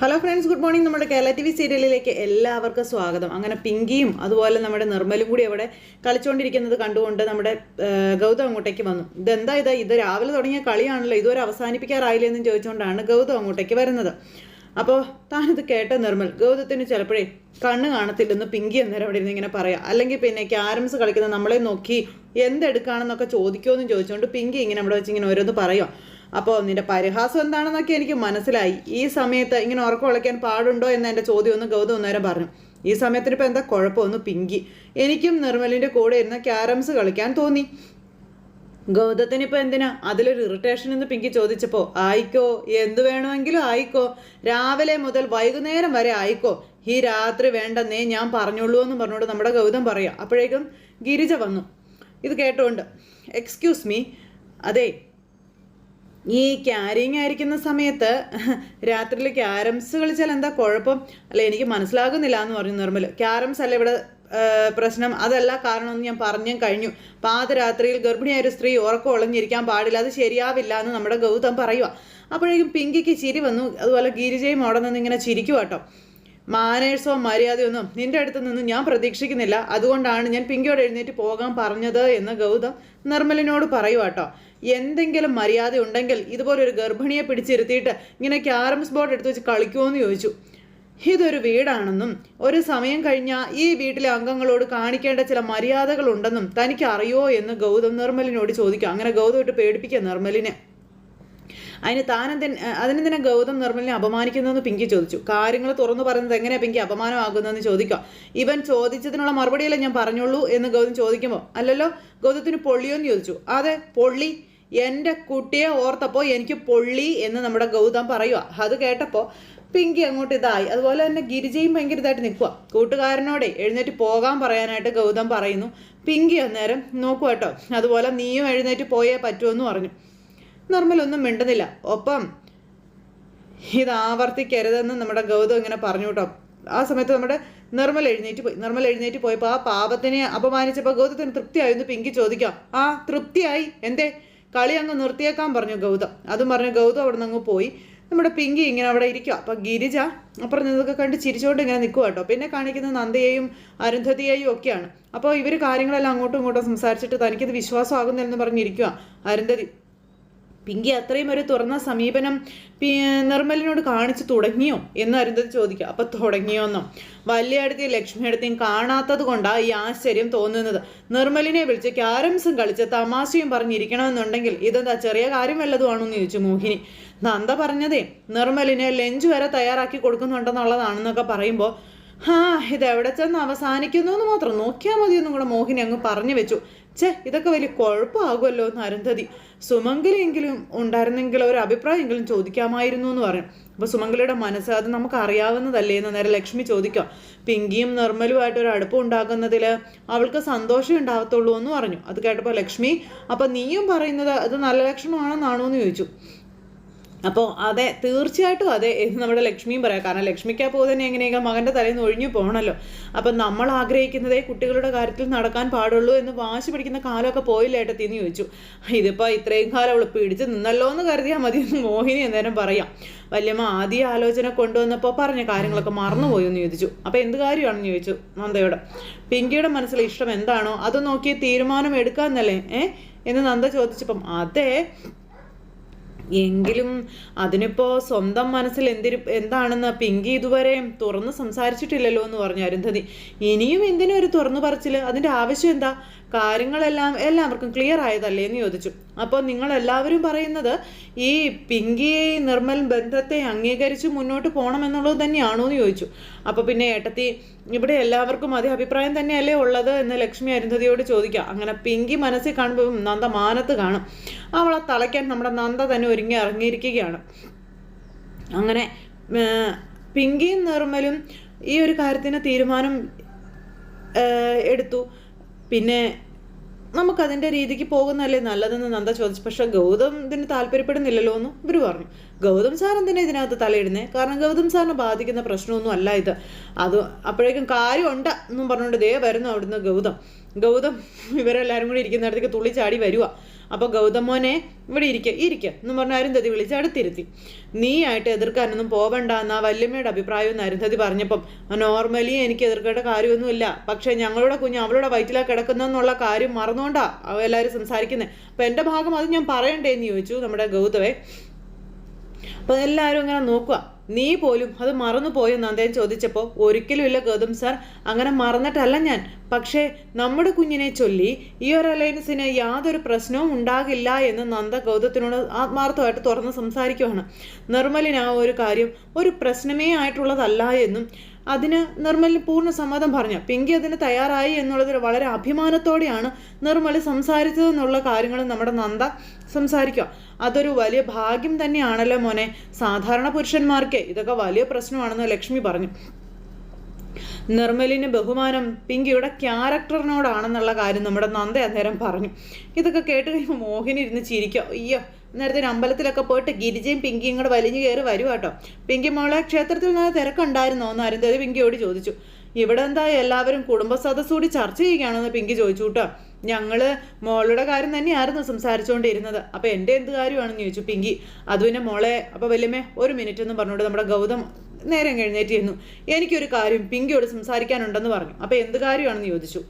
Hello friends good morning നമ്മുടെ Kerala T V സീരിയലിലേക്ക് എല്ലാവർക്കും സ്വാഗതം. അങ്ങനെ പിങ്കിയും അതുപോലെ നമ്മുടെ നിർമ്മലും കൂടി അവിടെ കളിച്ചുകൊണ്ടിരിക്കുന്നത് കണ്ടുകൊണ്ട് നമ്മുടെ ഗൗതം അങ്ങോട്ടേക്ക് വന്നു. ഇതെന്താ ഇത്? ഇത് രാവിലെ തുടങ്ങിയ കളിയാണല്ലോ. ഇതുവരെ അവസാനിപ്പിക്കാറായില്ലേ എന്ന് ചോദിച്ചുകൊണ്ടാണ് ഗൗതം അങ്ങോട്ടേക്ക് വരുന്നത്. അപ്പോൾ താനിത് കേട്ട നിർമ്മൽ ഗൗതത്തിന് ചിലപ്പോഴേ കണ്ണ് കാണത്തില്ലെന്ന് പിങ്കി അന്നേരം അവിടെ ഇരുന്ന് ഇങ്ങനെ പറയാം. അല്ലെങ്കിൽ പിന്നെ ക്യാരംസ് കളിക്കുന്ന നമ്മളെ നോക്കി എന്തെടുക്കാണെന്നൊക്കെ ചോദിക്കുമെന്ന് ചോദിച്ചുകൊണ്ട് പിങ്കി ഇങ്ങനെ അവിടെ വെച്ച് ഇങ്ങനെ ഓരോന്ന് പറയുക അപ്പോൾ നിന്റെ പരിഹാസം എന്താണെന്നൊക്കെ എനിക്ക് മനസ്സിലായി. ഈ സമയത്ത് ഇങ്ങനെ ഉറക്കം ഉളയ്ക്കാൻ പാടുണ്ടോ എന്ന് എന്റെ ചോദ്യം ഒന്ന് ഗൗതം നേരം പറഞ്ഞു. ഈ സമയത്തിന് ഇപ്പോൾ എന്താ കുഴപ്പമൊന്ന് പിങ്കി. എനിക്കും നിർമ്മലിന്റെ കൂടെ ഇരുന്ന് ക്യാരംസ് കളിക്കാൻ തോന്നി. ഗൗതത്തിന് ഇപ്പൊ എന്തിനാ? അതിലൊരു ഇറിറ്റേഷൻ എന്ന് പിങ്കി ചോദിച്ചപ്പോൾ ആയിക്കോ എന്ത് വേണമെങ്കിലും ആയിക്കോ. രാവിലെ മുതൽ വൈകുന്നേരം വരെ ആയിക്കോ. ഈ രാത്രി വേണ്ടെന്നേ ഞാൻ പറഞ്ഞുള്ളൂ എന്ന് പറഞ്ഞുകൊണ്ട് നമ്മുടെ ഗൗതം പറയാം അപ്പോഴേക്കും ഗിരിജ വന്നു. ഇത് കേട്ടോണ്ട് എക്സ്ക്യൂസ് മീ അതെ ഈ ക്യാരിങ് ആയിരിക്കുന്ന സമയത്ത് രാത്രിയിൽ ക്യാരംസ് കളിച്ചാൽ എന്താ കുഴപ്പം? അല്ല എനിക്ക് മനസ്സിലാകുന്നില്ല എന്ന് പറഞ്ഞു നിർമ്മൽ ക്യാരംസ് അല്ല ഇവിടെ പ്രശ്നം. അതല്ല കാരണമെന്ന് ഞാൻ പറഞ്ഞു കഴിഞ്ഞു. പാതരാത്രിയിൽ ഗർഭിണിയായ ഒരു സ്ത്രീ ഉറക്കം ഒളിഞ്ഞിരിക്കാൻ പാടില്ല. അത് ശരിയാവില്ല എന്ന് നമ്മുടെ ഗൗതം പറയുക അപ്പോഴേക്കും പിങ്കിക്ക് ചിരി വന്നു. അതുപോലെ ഗിരിജയും അവിടെ നിന്ന് ഇങ്ങനെ ചിരിക്കുക കേട്ടോ മാനേഴ്സോ മര്യാദയൊന്നും നിന്റെ അടുത്ത് നിന്ന് ഞാൻ പ്രതീക്ഷിക്കുന്നില്ല. അതുകൊണ്ടാണ് ഞാൻ പിങ്കിയോട് എഴുന്നേറ്റ് പോകാൻ പറഞ്ഞത് എന്ന് ഗൗതം നിർമ്മലിനോട് പറയുക കേട്ടോ എന്തെങ്കിലും മര്യാദ ഉണ്ടെങ്കിൽ ഇതുപോലെ ഒരു ഗർഭിണിയെ പിടിച്ചിരുത്തിയിട്ട് ഇങ്ങനെ ക്യാരംസ് ബോർഡ് എടുത്ത് വെച്ച് കളിക്കുമോ എന്ന് ചോദിച്ചു. ഇതൊരു വീടാണെന്നും ഒരു സമയം കഴിഞ്ഞാൽ ഈ വീട്ടിലെ അംഗങ്ങളോട് കാണിക്കേണ്ട ചില മര്യാദകളുണ്ടെന്നും തനിക്ക് അറിയോ എന്ന് ഗൗതം നിർമ്മലിനോട് ചോദിക്കും. അങ്ങനെ ഗൗതം ഇട്ട് പേടിപ്പിക്കുക നിർമ്മലിനെ. അതിന് താനെന്തിൻ അതിനെന്തിനാ ഗൗതം നിർമ്മലിനെ അപമാനിക്കുന്നതെന്ന് പിങ്കി ചോദിച്ചു. കാര്യങ്ങൾ തുറന്നു പറയുന്നത് എങ്ങനെയാ പിങ്കി അപമാനമാകുന്നതെന്ന് ചോദിക്കാം ഇവൻ ചോദിച്ചതിനുള്ള മറുപടിയല്ലേ ഞാൻ പറഞ്ഞുള്ളൂ എന്ന് ഗൗതം ചോദിക്കുമ്പോൾ അല്ലല്ലോ ഗൗതത്തിന് പൊള്ളിയോ എന്ന് ചോദിച്ചു. അതെ പൊള്ളി. എന്റെ കുട്ടിയെ ഓർത്തപ്പോൾ എനിക്ക് പൊള്ളി എന്ന് നമ്മുടെ ഗൗതം പറയുക അത് കേട്ടപ്പോൾ പിങ്കി അങ്ങോട്ട് ഇതായി. അതുപോലെ തന്നെ ഗിരിജയും ഭയങ്കര ഇതായിട്ട് നിൽക്കുക കൂട്ടുകാരനോടെ എഴുന്നേറ്റ് പോകാൻ പറയാനായിട്ട് ഗൗതം പറയുന്നു. പിങ്കി അന്നേരം നോക്കുക കേട്ടോ. അതുപോലെ നീയും എഴുന്നേറ്റ് പോയേ പറ്റുമെന്ന് പറഞ്ഞു. നിർമ്മലൊന്നും മിണ്ടുന്നില്ല. ഒപ്പം ഇത് ആവർത്തിക്കരുതെന്ന് നമ്മുടെ ഗൗതം ഇങ്ങനെ പറഞ്ഞു കേട്ടോ. ആ സമയത്ത് നമ്മുടെ നിർമ്മൽ എഴുന്നേറ്റ് പോയി. നിർമ്മൽ എഴുന്നേറ്റ് പോയപ്പോൾ ആ പാപത്തിനെ അപമാനിച്ചപ്പോൾ ഗൗതത്തിന് തൃപ്തിയായിരുന്നു പിങ്കി ചോദിക്കാം. ആ തൃപ്തിയായി? എന്തേ? കളി അങ്ങ് നിർത്തിയേക്കാൻ പറഞ്ഞു ഗൗതം. അതും പറഞ്ഞു ഗൗതം അവിടെ നിന്ന് അങ്ങ് പോയി. നമ്മുടെ പിങ്കി ഇങ്ങനെ അവിടെ ഇരിക്കുക അപ്പം ഗിരിജ അപ്പുറം നിന്നതൊക്കെ കണ്ട് ചിരിച്ചുകൊണ്ട് ഇങ്ങനെ നിൽക്കുക കേട്ടോ. പിന്നെ കാണിക്കുന്നത് നന്ദയെയും അരുന്ധതിയെയും ഒക്കെയാണ്. അപ്പോൾ ഇവർ കാര്യങ്ങളെല്ലാം അങ്ങോട്ടും ഇങ്ങോട്ടും സംസാരിച്ചിട്ട് തനിക്കിത് വിശ്വാസമാകുന്നില്ലെന്ന് പറഞ്ഞിരിക്കുക അരുന്ധതി. പിങ്കി അത്രയും ഒരു തുറന്ന സമീപനം പി നിർമ്മലിനോട് കാണിച്ചു തുടങ്ങിയോ എന്ന് അരുന്ധതി ചോദിക്കുക അപ്പൊ തുടങ്ങിയോന്നോ? ലക്ഷ്മി അടുത്തേയും കാണാത്തത് കൊണ്ടാണ് ഈ ആശ്ചര്യം തോന്നുന്നത്. നിർമ്മലിനെ വിളിച്ച് ക്യാരംസും കളിച്ച് തമാശയും പറഞ്ഞിരിക്കണമെന്നുണ്ടെങ്കിൽ ഇതെന്താ ചെറിയ കാര്യം വല്ലതുമാണോ എന്ന് ചോദിച്ചു മോഹിനി. നന്ദ പറഞ്ഞതേ നിർമ്മലിന് ലഞ്ച് വരെ തയ്യാറാക്കി കൊടുക്കുന്നുണ്ടെന്നുള്ളതാണെന്നൊക്കെ പറയുമ്പോൾ ഹാ ഇത് എവിടെ ചെന്ന് അവസാനിക്കുന്നു എന്ന് മാത്രം നോക്കിയാൽ മതി എന്നും കൂടെ മോഹിനി അങ്ങ് പറഞ്ഞു വെച്ചു. ഛേ ഇതൊക്കെ വലിയ കുഴപ്പമാകുമല്ലോ എന്ന് അരുന്ധതി. സുമംഗലിയെങ്കിലും ഉണ്ടായിരുന്നെങ്കിൽ ഒരു അഭിപ്രായമെങ്കിലും ചോദിക്കാമായിരുന്നു എന്ന് പറഞ്ഞു അപ്പോൾ സുമംഗലിയുടെ മനസ്സ് അത് നമുക്ക് അറിയാവുന്നതല്ലേ എന്ന് നേരെ ലക്ഷ്മി ചോദിക്കാം. പിങ്കിയും നിർമ്മലുമായിട്ട് ഒരു അടുപ്പം ഉണ്ടാക്കുന്നതിൽ അവൾക്ക് സന്തോഷം ഉണ്ടാകത്തുള്ളൂ എന്ന് പറഞ്ഞു. അത് കേട്ടപ്പോൾ ലക്ഷ്മി അപ്പം നീയും പറയുന്നത് അത് നല്ല ലക്ഷണമാണെന്നാണോ? എന്ന് ചോദിച്ചു. അപ്പോൾ അതെ തീർച്ചയായിട്ടും അതെ എന്ന് നമ്മുടെ ലക്ഷ്മിയും പറയാം. കാരണം ലക്ഷ്മിക്ക് അപ്പോൾ തന്നെ എങ്ങനെയെങ്കിലും മകന്റെ തലയിൽ നിന്ന് ഒഴിഞ്ഞു പോകണമല്ലോ അപ്പം നമ്മൾ ആഗ്രഹിക്കുന്നതേ കുട്ടികളുടെ കാര്യത്തിൽ നടക്കാൻ പാടുള്ളൂ എന്ന് വാശി പിടിക്കുന്ന കാലമൊക്കെ പോയില്ല ഏട്ടത്തിന്ന് ചോദിച്ചു. ഇതിപ്പോൾ ഇത്രയും കാലം അവൾ പിടിച്ച് നിന്നല്ലോ എന്ന് കരുതിയാൽ മതി എന്ന് മോഹിനി അന്നേരം പറയാം. വല്യമ്മ ആദ്യ ആലോചന കൊണ്ടുവന്നപ്പോൾ പറഞ്ഞ കാര്യങ്ങളൊക്കെ മറന്നുപോയി എന്ന് ചോദിച്ചു. അപ്പോൾ എന്ത് കാര്യമാണെന്ന് ചോദിച്ചു നന്ദയോട്. പിങ്കിയുടെ മനസ്സിലെ ഇഷ്ടം എന്താണോ അത് നോക്കി തീരുമാനം എടുക്കാന്നല്ലേ ഏ? എന്ന് നന്ദ ചോദിച്ചപ്പം അതെ എങ്കിലും അതിനിപ്പോ സ്വന്തം മനസ്സിൽ എന്തിരി എന്താണെന്ന് പിങ്കി ഇതുവരെ തുറന്ന് സംസാരിച്ചിട്ടില്ലല്ലോ എന്ന് പറഞ്ഞു അരുന്ധതി. ഇനിയും എന്തിനും ഒരു തുറന്നു പറച്ചിൽ? അതിന്റെ ആവശ്യം എന്താ? കാര്യങ്ങളെല്ലാം എല്ലാവർക്കും ക്ലിയർ ആയതല്ലേ എന്ന് ചോദിച്ചു. അപ്പോൾ നിങ്ങൾ എല്ലാവരും പറയുന്നത് ഈ പിങ്കി നിർമ്മൽ ബന്ധത്തെ അംഗീകരിച്ച് മുന്നോട്ട് പോകണമെന്നുള്ളത് തന്നെയാണോ എന്ന് ചോദിച്ചു. അപ്പോൾ പിന്നെ ഏട്ടത്തി ഇവിടെ എല്ലാവർക്കും അതേ അഭിപ്രായം തന്നെയല്ലേ ഉള്ളത്? എന്ന് ലക്ഷ്മി അരുന്ധതിയോട് ചോദിക്കാം അങ്ങനെ പിങ്കി മനസ്സിൽ കാണുമ്പോൾ നന്ദ മാനത്ത് കാണും. അവളെ തളയ്ക്കാൻ നമ്മുടെ നന്ദ തന്നെ ഒരുങ്ങി ഇറങ്ങിയിരിക്കുകയാണ്. അങ്ങനെ പിങ്കിയും നിർമ്മലും ഈ ഒരു കാര്യത്തിന് തീരുമാനം എടുത്തു. പിന്നെ നമുക്കതിന്റെ രീതിക്ക് പോകുന്നതല്ലേ നല്ലതെന്ന് നന്ദ ചോദിച്ചു. പക്ഷെ ഗൗതം ഇതിന് താല്പര്യപ്പെടുന്നില്ലല്ലോ എന്ന് ഇവർ പറഞ്ഞു. ഗൗതം സാർ എന്തിനാ ഇതിനകത്ത് തലയിടുന്നേ? കാരണം ഗൗതം സാറിനെ ബാധിക്കുന്ന പ്രശ്നമൊന്നും അല്ല ഇത്. അത് അപ്പോഴേക്കും കാര്യമുണ്ട് എന്നും പറഞ്ഞുകൊണ്ട് ദേ വരുന്നു അവിടുന്ന് ഗൗതം. ഗൗതം ഇവരെല്ലാവരും കൂടി ഇരിക്കുന്നിടത്തേക്ക് തുള്ളി ചാടി വരുക അപ്പോൾ ഗൗതം മോനെ ഇവിടെ ഇരിക്കുക ഇരിക്കുക എന്ന് പറഞ്ഞ അരുന്ധതി വിളിച്ച് അടുത്തിരുത്തി. നീ ആയിട്ട് എതിർക്കാനൊന്നും പോവണ്ട എന്നാ വല്യമ്മയുടെ അഭിപ്രായം എന്ന് അരുന്ധതി പറഞ്ഞപ്പം. നോർമലി എനിക്ക് എതിർക്കേണ്ട കാര്യമൊന്നുമില്ല. പക്ഷേ ഞങ്ങളുടെ കുഞ്ഞ് അവളുടെ വയറ്റിലാ കിടക്കുന്നെന്നുള്ള കാര്യം മറന്നുകൊണ്ടാ അവ എല്ലാവരും സംസാരിക്കുന്നത് അപ്പം എന്റെ ഭാഗം അത് ഞാൻ പറയണ്ടേ എന്ന് ചോദിച്ചു നമ്മുടെ ഗൗതമേ. അപ്പോൾ എല്ലാവരും ഇങ്ങനെ നോക്കുക. നീ പോലും അത് മറന്നു പോയെന്ന് അദ്ദേഹം ചോദിച്ചപ്പോൾ ഒരിക്കലുമില്ല ഗൗതം സാർ. അങ്ങനെ മറന്നിട്ടല്ല ഞാൻ. പക്ഷേ നമ്മുടെ കുഞ്ഞിനെ ചൊല്ലി ഈ ഒരു അലയൻസിന് യാതൊരു പ്രശ്നവും ഉണ്ടാകില്ല എന്ന് നന്ദ ഗൗതത്തിനോട് ആത്മാർത്ഥമായിട്ട് തുറന്ന് സംസാരിക്കുവാണ്. നിർമ്മലിന് ആ ഒരു കാര്യം ഒരു പ്രശ്നമേ ആയിട്ടുള്ളതല്ല എന്നും അതിന് നിർമ്മലിന് പൂർണ സമ്മതം പറഞ്ഞു. പിങ്കി അതിന് തയ്യാറായി എന്നുള്ളതിൽ വളരെ അഭിമാനത്തോടെയാണ് നിർമ്മൽ സംസാരിച്ചതെന്നുള്ള കാര്യങ്ങൾ നമ്മുടെ നന്ദ സംസാരിക്കുക. അതൊരു വലിയ ഭാഗ്യം തന്നെയാണല്ലോ മോനെ. സാധാരണ പുരുഷന്മാർക്ക് ഇതൊക്കെ വലിയ പ്രശ്നമാണെന്ന് ലക്ഷ്മി പറഞ്ഞു. നിർമ്മലിന് ബഹുമാനം പിങ്കിയുടെ ക്യാരക്ടറിനോടാണെന്നുള്ള കാര്യം നമ്മുടെ നന്ദ അന്നേരം പറഞ്ഞു. ഇതൊക്കെ കേട്ട് കഴിയുമ്പോൾ മോഹിനി ഇരുന്ന് ചിരിക്കുക. അയ്യോ നേരത്തെ ഒരു അമ്പലത്തിലൊക്കെ പോയിട്ട് ഗിരിജയും പിങ്കിയും കൂടെ വലിഞ്ഞു കയറി വരും കേട്ടോ. പിങ്കി മോളെ ക്ഷേത്രത്തിൽ നിന്ന് തിരക്കുണ്ടായിരുന്നോ എന്ന് അരുന്ധതി പിങ്കിയോട് ചോദിച്ചു. ഇവിടെ എന്താ എല്ലാവരും കുടുംബ സദസ്സൂടി ചർച്ച ചെയ്യുകയാണെന്ന് പിങ്കി ചോദിച്ചു കേട്ടോ. ഞങ്ങൾ മോളുടെ കാര്യം തന്നെയായിരുന്നു സംസാരിച്ചുകൊണ്ടിരുന്നത്. അപ്പൊ എന്റെ എന്ത് കാര്യമാണെന്ന് ചോദിച്ചു പിങ്കി. അത് പിന്നെ മോളെ അപ്പൊ വല്യമ്മേ ഒരു മിനിറ്റ് എന്ന് പറഞ്ഞോണ്ട് നമ്മുടെ ഗൗതം നേരം കഴിഞ്ഞേറ്റിരുന്നു എനിക്കൊരു കാര്യം പിങ്കിയോട് സംസാരിക്കാനുണ്ടെന്ന് പറഞ്ഞു. അപ്പൊ എന്ത് കാര്യമാണെന്ന് ചോദിച്ചു?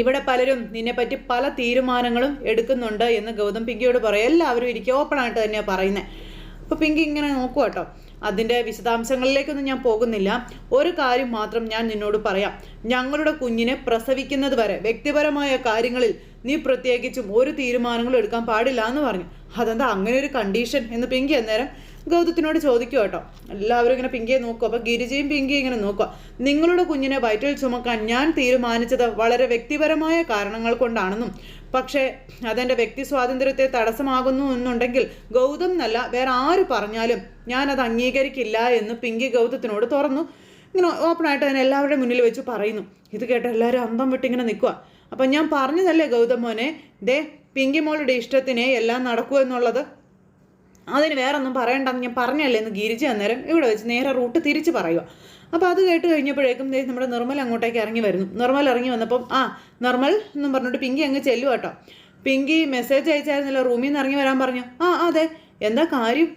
ഇവിടെ പലരും നിന്നെപ്പറ്റി പല തീരുമാനങ്ങളും എടുക്കുന്നുണ്ട് എന്ന് ഗൗതം പിങ്കിയോട് പറയും. എല്ലാവരും ഇരിക്കും. ഓപ്പണായിട്ട് തന്നെയാണ് പറയുന്നത് അപ്പോൾ പിങ്കി ഇങ്ങനെ നോക്കുക കേട്ടോ. അതിന്റെ വിശദാംശങ്ങളിലേക്കൊന്നും ഞാൻ പോകുന്നില്ല. ഒരു കാര്യം മാത്രം ഞാൻ നിന്നോട് പറയാം. ഞങ്ങളുടെ കുഞ്ഞിനെ പ്രസവിക്കുന്നത് വരെ വ്യക്തിപരമായ കാര്യങ്ങളിൽ നീ പ്രത്യേകിച്ചും ഒരു തീരുമാനങ്ങളും എടുക്കാൻ പാടില്ല എന്ന് പറഞ്ഞു. അതെന്താ അങ്ങനെ ഒരു കണ്ടീഷൻ എന്ന് പിങ്കി അന്നേരം ഗൗതത്തിനോട് ചോദിക്കുക കേട്ടോ. എല്ലാവരും ഇങ്ങനെ പിങ്കിയെ നോക്കുക അപ്പോൾ ഗിരിജയും പിങ്കിയും ഇങ്ങനെ നോക്കുക. നിങ്ങളുടെ കുഞ്ഞിനെ വയറ്റിൽ ചുമക്കാൻ ഞാൻ തീരുമാനിച്ചത് വളരെ വ്യക്തിപരമായ കാരണങ്ങൾ കൊണ്ടാണെന്നും പക്ഷേ അതെന്റെ വ്യക്തി സ്വാതന്ത്ര്യത്തെ തടസ്സമാകുന്നു എന്നുണ്ടെങ്കിൽ ഗൗതം എന്നല്ല വേറെ ആര് പറഞ്ഞാലും ഞാൻ അത് അംഗീകരിക്കില്ല എന്ന് പിങ്കി ഗൗതത്തിനോട് തുറന്നു. ഇങ്ങനെ ഓപ്പണായിട്ട് അതിനെ എല്ലാവരുടെ മുന്നിൽ വെച്ച് പറയുന്നു. ഇത് കേട്ട് എല്ലാവരും അന്തം വിട്ടിങ്ങനെ നിൽക്കുക. അപ്പം ഞാൻ പറഞ്ഞതല്ലേ ഗൗതം മോനെ ദേ പിങ്കി മോളുടെ ഇഷ്ടത്തിനെ എല്ലാം നടക്കൂ എന്നുള്ളത്. അതിന് വേറെ ഒന്നും പറയണ്ടെന്ന് ഞാൻ പറഞ്ഞല്ലേ എന്ന് ഗിരിജ അന്നേരം ഇവിടെ വെച്ച് നേരെ റൂട്ട് തിരിച്ച് പറയുക. അപ്പോൾ അത് കേട്ട് കഴിഞ്ഞപ്പോഴേക്കും നമ്മുടെ നിർമ്മൽ അങ്ങോട്ടേക്ക് ഇറങ്ങി വരുന്നു. നിർമ്മൽ ഇറങ്ങി വന്നപ്പം ആ നിർമ്മൽ എന്നും പറഞ്ഞിട്ട് പിങ്കി അങ്ങ് ചെല്ലു കേട്ടോ. പിങ്കി മെസ്സേജ് അയച്ചായിരുന്നല്ലോ റൂമിൽ നിന്ന് ഇറങ്ങി വരാൻ പറഞ്ഞു. ആ അതെ എന്താ കാര്യം?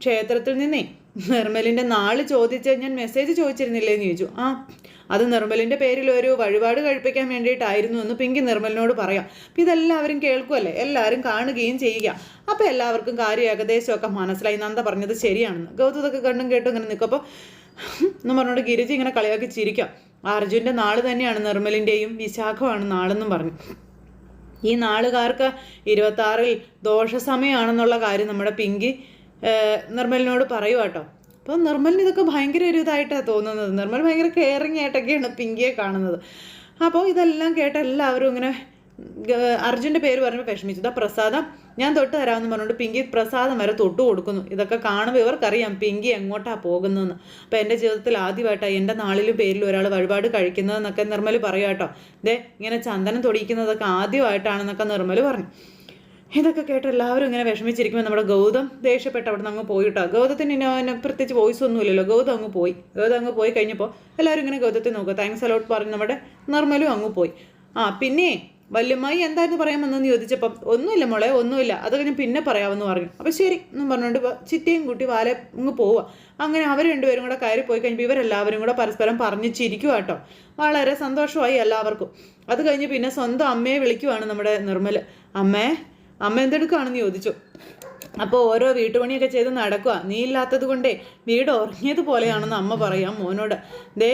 ക്ഷേത്രത്തിൽ നിന്നേ. നിർമ്മലിന്റെ നാൾ ചോദിച്ച് ഞാൻ മെസ്സേജ് ചോദിച്ചിരുന്നില്ലേ എന്ന് ചോദിച്ചു. ആ അത് നിർമ്മലിന്റെ പേരിൽ ഒരു വഴിപാട് കഴിപ്പിക്കാൻ വേണ്ടിയിട്ടായിരുന്നു എന്ന് പിങ്കി നിർമ്മലിനോട് പറയാം. അപ്പം ഇതെല്ലാവരും കേൾക്കുമല്ലേ എല്ലാവരും കാണുകയും ചെയ്യുക. അപ്പോൾ എല്ലാവർക്കും കാര്യം ഏകദേശമൊക്കെ മനസ്സിലായി. നന്ദ പറഞ്ഞത് ശരിയാണെന്ന്. ഗൗതമൊക്കെ കണ്ടും കേട്ടും ഇങ്ങനെ നിൽക്കും അപ്പോൾ എന്ന് പറഞ്ഞുകൊണ്ട് ഗിരിജി ഇങ്ങനെ കളിയാക്കി ചിരിക്കാം. അർജുന്റെ നാൾ തന്നെയാണ് നിർമ്മലിന്റെയും വിശാഖമാണ് നാളെന്നും പറഞ്ഞു. ഈ നാളുകാർക്ക് ഇരുപത്താറിൽ ദോഷസമയമാണെന്നുള്ള കാര്യം നമ്മുടെ പിങ്കി നിർമ്മലിനോട് പറയുക അപ്പോൾ നിർമ്മലിന് ഇതൊക്കെ ഭയങ്കര ഒരു ഇതായിട്ടാണ് തോന്നുന്നത്. നിർമ്മൽ ഭയങ്കര കെയറിങ് ആയിട്ടൊക്കെയാണ് പിങ്കിയെ കാണുന്നത്. അപ്പോൾ ഇതെല്ലാം കേട്ട് എല്ലാവരും ഇങ്ങനെ അർജുന്റെ പേര് പറഞ്ഞ് വിഷമിച്ചു. ഇതാ പ്രസാദം ഞാൻ തൊട്ട് തരാമെന്ന് പറഞ്ഞുകൊണ്ട് പിങ്കി പ്രസാദം വരെ തൊട്ട് കൊടുക്കുന്നു. ഇതൊക്കെ കാണുമ്പോൾ ഇവർക്കറിയാം പിങ്കി എങ്ങോട്ടാണ് പോകുന്നതെന്ന്. അപ്പോൾ എന്റെ ജീവിതത്തിൽ ആദ്യമായിട്ടാണ് എന്റെ നാളിലും പേരിലും ഒരാൾ വഴിപാട് കഴിക്കുന്നതെന്നൊക്കെ നിർമ്മൽ പറയാം കേട്ടോ. ഇതേ ഇങ്ങനെ ചന്ദനം തൊടിയിക്കുന്നതൊക്കെ ആദ്യമായിട്ടാണെന്നൊക്കെ നിർമ്മൽ പറഞ്ഞു. ഇതൊക്കെ കേട്ട് എല്ലാവരും ഇങ്ങനെ വിഷമിച്ചിരിക്കുമ്പോൾ നമ്മുടെ ഗൗതം ദേഷ്യപ്പെട്ട് അവിടെ നിന്ന് അങ്ങ് പോയിട്ടോ. ഗൗതത്തിന് ഇനി പ്രത്യേകിച്ച് വോയിസ് ഒന്നുമില്ലല്ലോ ഗൗതം അങ്ങ് പോയി. ഗൗതം അങ്ങ് പോയി കഴിഞ്ഞപ്പോൾ എല്ലാവരും ഇങ്ങനെ ഗൗതത്തെ നോക്കുക. താങ്ക്സ് അലോട്ട് പറഞ്ഞ് നമ്മുടെ നിർമ്മലും അങ്ങ് പോയി. ആ പിന്നെ വല്യമ്മായി എന്തായിരുന്നു പറയാമെന്ന് ചോദിച്ചപ്പം ഒന്നുമില്ല മോളെ ഒന്നുമില്ല. അതൊക്കെ ഞാൻ പിന്നെ പറയാമെന്ന് പറഞ്ഞു. അപ്പോൾ ശരി എന്നും പറഞ്ഞുകൊണ്ട് ചിറ്റയും കൂട്ടി വാലെ അങ്ങ് പോവുക. അങ്ങനെ അവർ രണ്ടുപേരും കൂടെ കയറി പോയി കഴിഞ്ഞപ്പോൾ ഇവരെല്ലാവരും കൂടെ പരസ്പരം പറഞ്ഞു ചിരിക്കുക കേട്ടോ വളരെ സന്തോഷമായി എല്ലാവർക്കും. അത് കഴിഞ്ഞ് പിന്നെ സ്വന്തം അമ്മയെ വിളിക്കുവാണ് നമ്മുടെ നിർമ്മൽ അമ്മേ അമ്മ എന്തെടുക്കുകയാണെന്ന് ചോദിച്ചു. അപ്പോൾ ഓരോ വീട്ടുപണിയൊക്കെ ചെയ്ത് നടക്കുക നീ ഇല്ലാത്തത് കൊണ്ടേ വീട് ഉറങ്ങിയതുപോലെയാണെന്ന് അമ്മ പറയാം മോനോട്. ദേ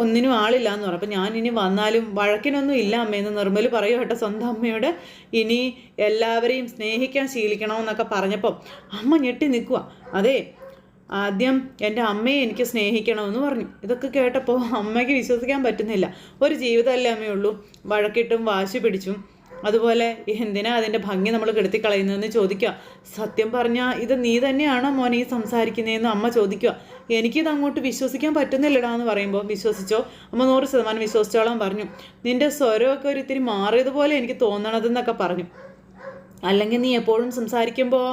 ഒന്നിനും ആളില്ല എന്ന് പറഞ്ഞു. അപ്പം ഞാൻ ഇനി വന്നാലും വഴക്കിനൊന്നും ഇല്ല അമ്മയെന്ന് നിർമ്മൽ പറയും കേട്ടോ സ്വന്തം അമ്മയോട്. ഇനി എല്ലാവരെയും സ്നേഹിക്കാൻ ശീലിക്കണമെന്നൊക്കെ പറഞ്ഞപ്പം അമ്മ ഞെട്ടി നിൽക്കുക അതെ ആദ്യം എന്റെ അമ്മയെ എനിക്ക് സ്നേഹിക്കണമെന്ന് പറഞ്ഞു. ഇതൊക്കെ കേട്ടപ്പോൾ അമ്മയ്ക്ക് വിശ്വസിക്കാൻ പറ്റുന്നില്ല. ഒരു ജീവിതമല്ലേ അമ്മയുള്ളൂ. വഴക്കിട്ടും വാശി പിടിച്ചും അതുപോലെ എന്തിനാ അതിന്റെ ഭംഗി നമ്മൾ കെടുത്തിക്കളയുന്നതെന്ന് ചോദിക്കുക. സത്യം പറഞ്ഞാൽ ഇത് നീ തന്നെയാണോ മോനെ ഈ സംസാരിക്കുന്നതെന്ന് അമ്മ ചോദിക്കുക. എനിക്കിത് അങ്ങോട്ട് വിശ്വസിക്കാൻ പറ്റുന്നില്ലടാ എന്ന് പറയുമ്പോൾ വിശ്വസിച്ചോ? അമ്മ നൂറ് ശതമാനം വിശ്വസിച്ചോളാം പറഞ്ഞു. നിന്റെ സ്വരമൊക്കെ ഒരു ഇത്തിരി മാറിയതുപോലെ എനിക്ക് തോന്നണതെന്നൊക്കെ പറഞ്ഞു. അല്ലെങ്കിൽ നീ എപ്പോഴും സംസാരിക്കുമ്പോൾ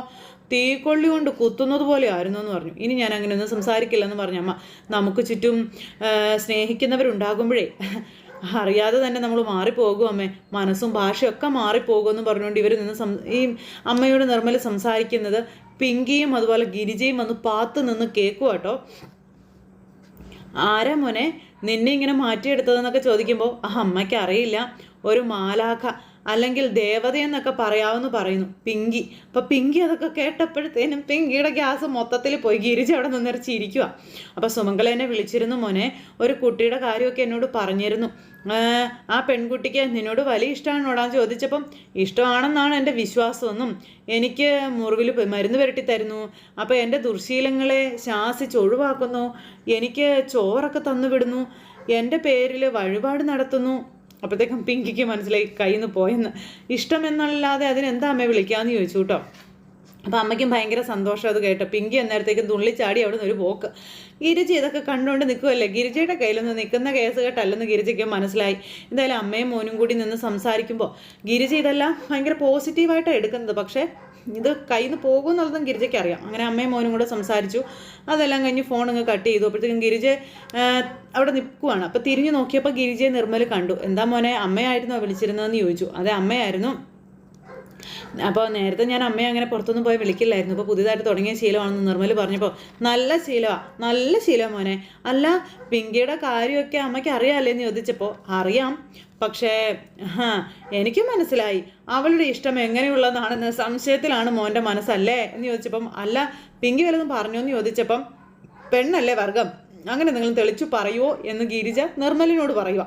തീക്കൊള്ളി കൊണ്ട് കുത്തുന്നത് പോലെ ആയിരുന്നു എന്ന് പറഞ്ഞു. ഇനി ഞാൻ അങ്ങനെയൊന്നും സംസാരിക്കില്ലെന്ന് പറഞ്ഞു അമ്മ. നമുക്ക് ചുറ്റും സ്നേഹിക്കുന്നവരുണ്ടാകുമ്പോഴേ അറിയാതെ തന്നെ നമ്മൾ മാറിപ്പോകും അമ്മേ. മനസ്സും ഭാഷയൊക്കെ മാറിപ്പോകുമെന്ന് പറഞ്ഞുകൊണ്ട് ഇവർ നിന്ന് സം ഈ അമ്മയോട് നിർമ്മല സംസാരിക്കുന്നത് പിങ്കിയും അതുപോലെ ഗിരിജയും വന്ന് പാത്ത് നിന്ന് കേൾക്കുക കേട്ടോ ആരാ മോനെ? നിന്നെ ഇങ്ങനെ മാറ്റിയെടുത്തതെന്നൊക്കെ ചോദിക്കുമ്പോൾ ആ അമ്മയ്ക്ക് അറിയില്ല ഒരു മാലാഖ അല്ലെങ്കിൽ ദേവതയെന്നൊക്കെ പറയാമെന്ന് പറയുന്നു. പിങ്കി. അപ്പം പിങ്കി അതൊക്കെ കേട്ടപ്പോഴത്തേനും പിങ്കിയുടെ ഗ്യാസ് മൊത്തത്തിൽ പോയി. ഗിരിജ അവിടെ നിന്നിറച്ചിരിക്കുക അപ്പം സുമംഗല എന്നെ വിളിച്ചിരുന്നു മോനെ. ഒരു കുട്ടിയുടെ കാര്യമൊക്കെ എന്നോട് പറഞ്ഞിരുന്നു. ആ പെൺകുട്ടിക്ക് നിന്നോട് വലിയ ഇഷ്ടമാണോടാന്ന് ചോദിച്ചപ്പം ഇഷ്ടമാണെന്നാണ് എന്റെ വിശ്വാസമെന്നും എനിക്ക് മുറിവിൽ മരുന്ന് പുരട്ടി തരുന്നു. അപ്പോൾ എന്റെ ദുർശീലങ്ങളെ ശാസിച്ച് ഒഴിവാക്കുന്നു. എനിക്ക് ചോറൊക്കെ തന്നുവിടുന്നു എന്റെ പേരിൽ വഴിപാട് നടത്തുന്നു. അപ്പോഴത്തേക്കും പിങ്കിക്ക് മനസ്സിലായി കയ്യിൽ നിന്ന് പോയെന്ന്. ഇഷ്ടമെന്നല്ലാതെ അതിനെന്താ അമ്മയെ വിളിക്കാമെന്ന് ചോദിച്ചു കേട്ടോ. അപ്പം അമ്മയ്ക്കും ഭയങ്കര സന്തോഷം അത് കേട്ടോ. പിങ്കി അന്നേരത്തേക്കും തുള്ളിച്ചാടി അവിടെ നിന്ന് ഒരു പോക്ക്. ഗിരിജി ഇതൊക്കെ കണ്ടുകൊണ്ട് നിൽക്കുമല്ലേ ഗിരിജയുടെ കയ്യിലൊന്ന് നിൽക്കുന്ന കേസ് കേട്ടല്ലെന്ന് ഗിരിജയ്ക്ക് മനസ്സിലായി. എന്തായാലും അമ്മയും മോനും കൂടി നിന്ന് സംസാരിക്കുമ്പോൾ ഗിരിജ ഇതെല്ലാം ഭയങ്കര പോസിറ്റീവായിട്ടാണ് എടുക്കുന്നത്. പക്ഷേ ഇത് കയ്യിൽ നിന്ന് പോകും എന്നുള്ളതും ഗിരിജയ്ക്ക് അറിയാം. അങ്ങനെ അമ്മയും മോനും കൂടെ സംസാരിച്ചു. അതെല്ലാം കഴിഞ്ഞ് ഫോൺ അങ്ങ് കട്ട് ചെയ്തു. അപ്പോഴത്തേക്കും ഗിരിജ അവിടെ നിൽക്കുവാണ്. അപ്പോൾ തിരിഞ്ഞു നോക്കിയപ്പോൾ ഗിരിജയെ നിർമ്മൽ കണ്ടു. എന്താ മോനെ അമ്മയായിരുന്നോ വിളിച്ചിരുന്നതെന്ന് ചോദിച്ചു. അതെ അമ്മയായിരുന്നു. അപ്പോൾ നേരത്തെ ഞാൻ അമ്മയെ അങ്ങനെ പുറത്തൊന്നും പോയി വിളിക്കില്ലായിരുന്നു. ഇപ്പോൾ പുതിയതായിട്ട് തുടങ്ങിയ ശീലമാണെന്ന് നിർമ്മൽ പറഞ്ഞപ്പോൾ നല്ല ശീലമാണ് നല്ല ശീലം മോനെ. അല്ല പിങ്കിയുടെ കാര്യമൊക്കെ അമ്മയ്ക്ക് അറിയാമല്ലേ എന്ന് ചോദിച്ചപ്പോൾ അറിയാം. പക്ഷേ എനിക്ക് മനസ്സിലായി. അവളുടെ ഇഷ്ടം എങ്ങനെയുള്ളതാണെന്ന് സംശയത്തിലാണ് മോന്റെ മനസ്സല്ലേ? എന്ന് ചോദിച്ചപ്പം അല്ല പിങ്കി വല്ലതും പറഞ്ഞു? എന്ന് ചോദിച്ചപ്പം പെണ്ണല്ലേ വർഗം. അങ്ങനെ നിങ്ങൾ തെളിച്ചു പറയുമോ എന്ന് ഗിരിജ നിർമ്മലിനോട് പറയുക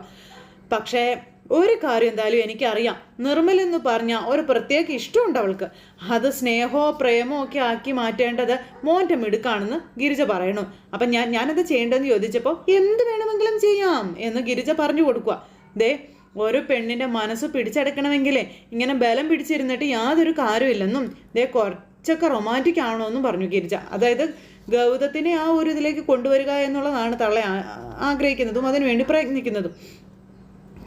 പക്ഷേ ഒരു കാര്യം എന്തായാലും എനിക്കറിയാം. നിർമ്മൽ എന്ന് പറഞ്ഞ ഒരു പ്രത്യേക ഇഷ്ടമുണ്ട് അവൾക്ക്. അത് സ്നേഹമോ പ്രേമോ ഒക്കെ ആക്കി മാറ്റേണ്ടത് മോന്റെ മിടുക്കാണെന്ന് ഗിരിജ പറയണു. അപ്പം ഞാൻ ഞാനത് ചെയ്യേണ്ടതെന്ന് ചോദിച്ചപ്പോൾ എന്ത് വേണമെങ്കിലും ചെയ്യാം എന്ന് ഗിരിജ പറഞ്ഞു കൊടുക്കുക ദേ ഒരു പെണ്ണിന്റെ മനസ്സ് പിടിച്ചെടുക്കണമെങ്കിലേ ഇങ്ങനെ ബലം പിടിച്ചിരുന്നിട്ട് യാതൊരു കാര്യമില്ലെന്നും ദേ കുറച്ചൊക്കെ റൊമാന്റിക് ആണോ എന്നും പറഞ്ഞു ഗിരിജ. അതായത് ഗൗതത്തിനെ ആ ഒരു ഇതിലേക്ക് കൊണ്ടുവരിക എന്നുള്ളതാണ് തള്ളെ ആഗ്രഹിക്കുന്നതും അതിനുവേണ്ടി പ്രയത്നിക്കുന്നതും.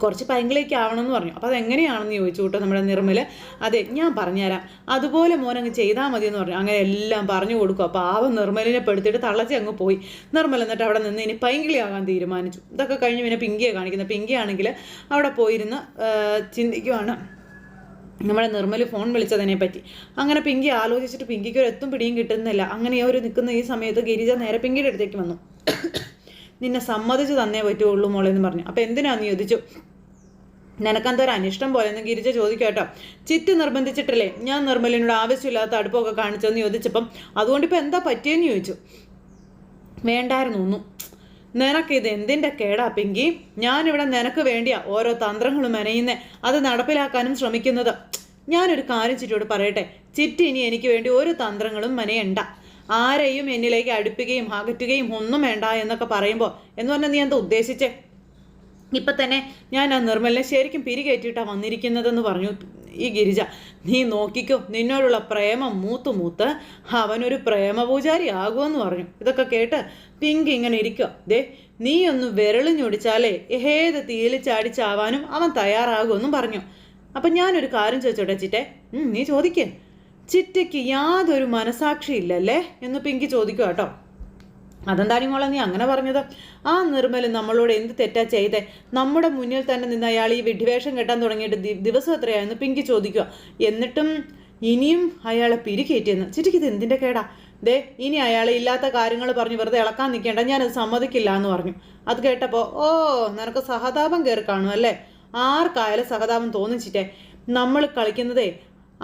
കുറച്ച് പൈങ്കിലേക്ക് ആവണമെന്ന് പറഞ്ഞു. അപ്പോൾ അതെങ്ങനെയാണെന്ന് ചോദിച്ചു കേട്ടോ നമ്മുടെ നിർമ്മൽ അതെ ഞാൻ പറഞ്ഞുതരാം. അതുപോലെ മോൻ അങ്ങ് ചെയ്താൽ മതി എന്ന് പറഞ്ഞു. അങ്ങനെ എല്ലാം പറഞ്ഞു കൊടുക്കും. അപ്പോൾ ആവ നിർമ്മലിനെ പെടുത്തിയിട്ട് തള്ളച്ചി അങ്ങ് പോയി. നിർമ്മൽ എന്നിട്ട് അവിടെ നിന്ന് ഇനി പൈങ്കിളിയാകാൻ തീരുമാനിച്ചു. ഇതൊക്കെ കഴിഞ്ഞ് പിന്നെ പിങ്കിയെ കാണിക്കുന്നത്. പിങ്കിയാണെങ്കിൽ അവിടെ പോയിരുന്ന് ചിന്തിക്കുവാണ്. നമ്മുടെ നിർമ്മൽ ഫോൺ വിളിച്ചതിനെ പറ്റി. അങ്ങനെ പിങ്കി ആലോചിച്ചിട്ട് പിങ്കിക്ക് ഒരു എത്തും പിടിയും കിട്ടുന്നില്ല. അങ്ങനെ ഒരു നിൽക്കുന്ന ഈ സമയത്ത് ഗിരിജ നേരെ പിങ്കിയുടെ അടുത്തേക്ക് വന്നു. നിന്നെ സമ്മതിച്ച് തന്നേ പറ്റുള്ളൂ മോളെന്ന് പറഞ്ഞു. അപ്പോൾ എന്തിനാന്ന് ചോദിച്ചു? നിനക്കെന്തൊരു അനിഷ്ടം പോയെന്ന് ഗിരിജ ചോദിക്കട്ടോ ചിറ്റ് നിർബന്ധിച്ചിട്ടല്ലേ? ഞാൻ നിർമ്മലിനോട് ആവശ്യമില്ലാത്ത അടുപ്പമൊക്കെ കാണിച്ചെന്ന് ചോദിച്ചപ്പം അതുകൊണ്ട് ഇപ്പം എന്താ പറ്റിയെന്ന് ചോദിച്ചു. വേണ്ടായിരുന്നു ഒന്നും. നിനക്കിത് എന്തിന്റെ കേടാ പിങ്കി? ഞാനിവിടെ നിനക്ക് വേണ്ടിയാ ഓരോ തന്ത്രങ്ങളും മെനയുന്നേ. അത് നടപ്പിലാക്കാനും ശ്രമിക്കുന്നത്. ഞാനൊരു കാര്യം ചിറ്റോട് പറയട്ടെ. ചിറ്റി ഇനി എനിക്ക് വേണ്ടി ഒരു തന്ത്രങ്ങളും മെനയണ്ട. ആരെയും എന്നിലേക്ക് അടുപ്പിക്കുകയും അകറ്റുകയും ഒന്നും വേണ്ട എന്നൊക്കെ പറയുമ്പോൾ എന്ന് പറഞ്ഞാൽ നീ എന്താ ഉദ്ദേശിച്ചേ? ഇപ്പൊ തന്നെ ഞാൻ ആ നിർമ്മലിനെ ശരിക്കും പിരികേറ്റിട്ടാണ് വന്നിരിക്കുന്നതെന്ന് പറഞ്ഞു ഈ ഗിരിജ. നീ നോക്കിക്കോ നിന്നോടുള്ള പ്രേമം മൂത്ത് മൂത്ത് അവനൊരു പ്രേമപൂജാരി ആകുമെന്ന് പറഞ്ഞു. ഇതൊക്കെ കേട്ട് പിങ്ക് ഇങ്ങനെ ഇരിക്കുക ദേ നീ ഒന്ന് വിരളിഞ്ഞൊടിച്ചാലേ ഏത് തീയിൽ ചാടിച്ചാവാനും അവൻ തയ്യാറാകുമെന്നും പറഞ്ഞു. അപ്പം ഞാനൊരു കാര്യം ചോദിച്ചോട്ടെ ചിറ്റേ നീ ചോദിക്കേ. ചിറ്റയ്ക്ക് യാതൊരു മനസാക്ഷി ഇല്ലല്ലേ എന്ന് പിങ്കി ചോദിക്കുക കേട്ടോ. അതെന്താണ് മോളെ നീ അങ്ങനെ പറഞ്ഞത്? ആ നിർമ്മൽ നമ്മളോട് എന്ത് തെറ്റാ ചെയ്തേ? നമ്മുടെ മുന്നിൽ തന്നെ നിന്ന് അയാൾ ഈ വിഡ്ഢിവേഷം കെട്ടാൻ തുടങ്ങിയിട്ട് ദിവസം എത്രയായിരുന്നു പിങ്കി ചോദിക്കുക. എന്നിട്ടും ഇനിയും അയാളെ പിരികേറ്റിയെന്ന്. ചിറ്റിക്ക് ഇത് എന്തിന്റെ കേടാ? ദേ ഇനി അയാളെ ഇല്ലാത്ത കാര്യങ്ങൾ പറഞ്ഞ് വെറുതെ ഇളക്കാൻ നിൽക്കേണ്ട. ഞാനത് സമ്മതിക്കില്ല എന്ന് പറഞ്ഞു. അത് കേട്ടപ്പോൾ ഓ നിനക്ക് സഹതാപം കയറി കാണും അല്ലേ? ആർക്കായാലും സഹതാപം തോന്നിച്ചിട്ടേ നമ്മൾ കളിക്കുന്നതേ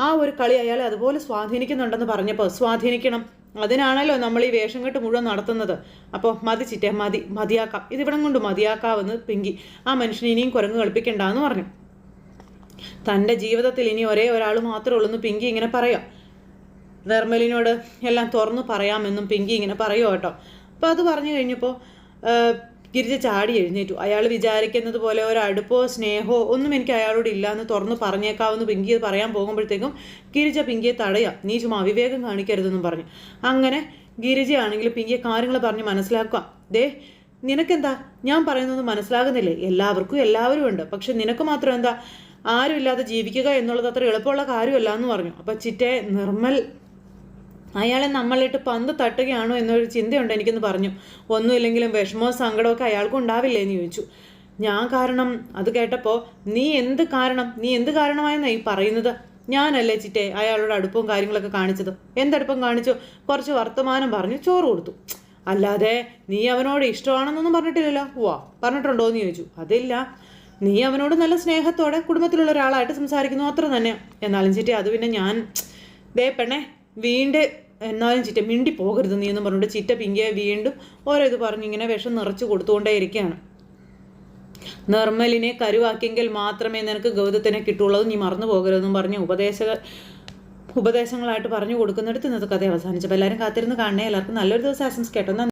ആ ഒരു കളി അയാളെ അതുപോലെ സ്വാധീനിക്കുന്നുണ്ടെന്ന് പറഞ്ഞപ്പോൾ സ്വാധീനിക്കണം. അതിനാണല്ലോ നമ്മൾ ഈ വേഷം കെട്ട് മുഴുവൻ നടത്തുന്നത്. അപ്പോൾ മതി ചിറ്റേ മതി മതിയാക്കാം. ഇതിവിടം കൊണ്ട് മതിയാക്കാമെന്ന് പിങ്കി. ആ മനുഷ്യനെ ഇനിയും കുരങ്ങ് കളിപ്പിക്കണ്ടെന്ന് പറഞ്ഞു. തന്റെ ജീവിതത്തിൽ ഇനി ഒരേ ഒരാൾ മാത്രമേ ഉള്ളൂ എന്ന് പിങ്കി ഇങ്ങനെ പറയാം. നിർമ്മലിനോട് എല്ലാം തുറന്നു പറയാമെന്നും പിങ്കി ഇങ്ങനെ പറയുമോ കേട്ടോ. അപ്പോൾ അത് പറഞ്ഞു കഴിഞ്ഞപ്പോൾ ഗിരിജ ചാടി എഴുന്നേറ്റു. അയാൾ വിചാരിക്കുന്നത് പോലെ ഒരു അടുപ്പോ സ്നേഹമോ ഒന്നും എനിക്ക് അയാളോട് ഇല്ല എന്ന് തുറന്ന് പറഞ്ഞേക്കാവെന്ന് പിങ്കിയെ പറയാൻ പോകുമ്പോഴത്തേക്കും ഗിരിജ പിങ്കിയെ തടയാം. നീ ചുമ്മാ അവിവേകം കാണിക്കരുതെന്നും പറഞ്ഞു. അങ്ങനെ ഗിരിജയാണെങ്കിൽ പിങ്കിയെ കാര്യങ്ങൾ പറഞ്ഞ് മനസ്സിലാക്കുക ദേ നിനക്കെന്താ? ഞാൻ പറയുന്നത് മനസ്സിലാകുന്നില്ലേ? എല്ലാവർക്കും എല്ലാവരും ഉണ്ട്. പക്ഷെ നിനക്ക് മാത്രം എന്താ? ആരുമില്ലാതെ ജീവിക്കുക എന്നുള്ളത് അത്ര എളുപ്പമുള്ള കാര്യമല്ല എന്ന് പറഞ്ഞു. അപ്പം ചിറ്റേ നിർമ്മൽ അയാളെ നമ്മളിട്ട് പന്ത് തട്ടുകയാണോ എന്നൊരു ചിന്തയുണ്ട് എനിക്കെന്ന് പറഞ്ഞു. ഒന്നുമില്ലെങ്കിലും വിഷമോ സങ്കടമൊക്കെ അയാൾക്ക് ഉണ്ടാവില്ലേ എന്ന് ചോദിച്ചു. ഞാൻ കാരണം അത് കേട്ടപ്പോൾ നീ എന്ത് കാരണം? നീ എന്ത് കാരണമായെന്നാണ് ഈ പറയുന്നത്? ഞാനല്ലേ ചിറ്റേ അയാളോട് അടുപ്പവും കാര്യങ്ങളൊക്കെ കാണിച്ചത്? എന്തടുപ്പം കാണിച്ചു? കുറച്ച് വർത്തമാനം പറഞ്ഞു ചോറ് കൊടുത്തു. അല്ലാതെ നീ അവനോട് ഇഷ്ടമാണെന്നൊന്നും പറഞ്ഞിട്ടില്ലല്ലോ. വാ പറഞ്ഞിട്ടുണ്ടോ എന്ന് ചോദിച്ചു. അതില്ല. നീ അവനോട് നല്ല സ്നേഹത്തോടെ കുടുംബത്തിലുള്ള ഒരാളായിട്ട് സംസാരിക്കുന്നു അത്ര തന്നെ. എന്നാലും ചിറ്റേ അത് പിന്നെ ഞാൻ ദേ പെണ്ണെ വീണ്ടും എന്നാലും ചിറ്റ മിണ്ടി പോകരുത് നീ എന്ന് പറഞ്ഞിട്ട് ചിറ്റ പിങ്കിയെ വീണ്ടും ഓരോ ഇത് പറഞ്ഞ് ഇങ്ങനെ വിഷം നിറച്ച് കൊടുത്തുകൊണ്ടേ ഇരിക്കുകയാണ്. നിർമ്മലിനെ കരുവാക്കിയെങ്കിൽ മാത്രമേ നിനക്ക് ഗൗതത്തിനെ കിട്ടുള്ളൂ നീ മറന്നു പോകരുതെന്നും പറഞ്ഞ് ഉപദേശക ഉപദേശങ്ങളായിട്ട് പറഞ്ഞു കൊടുക്കുന്നിടത്ത് ഇന്നത്തെ കഥ അവസാനിച്ചപ്പോൾ എല്ലാവരും കാത്തിരുന്ന് കാണണേ. എല്ലാവർക്കും നല്ലൊരു ദിവസം ആശംസിക്കട്ടോ.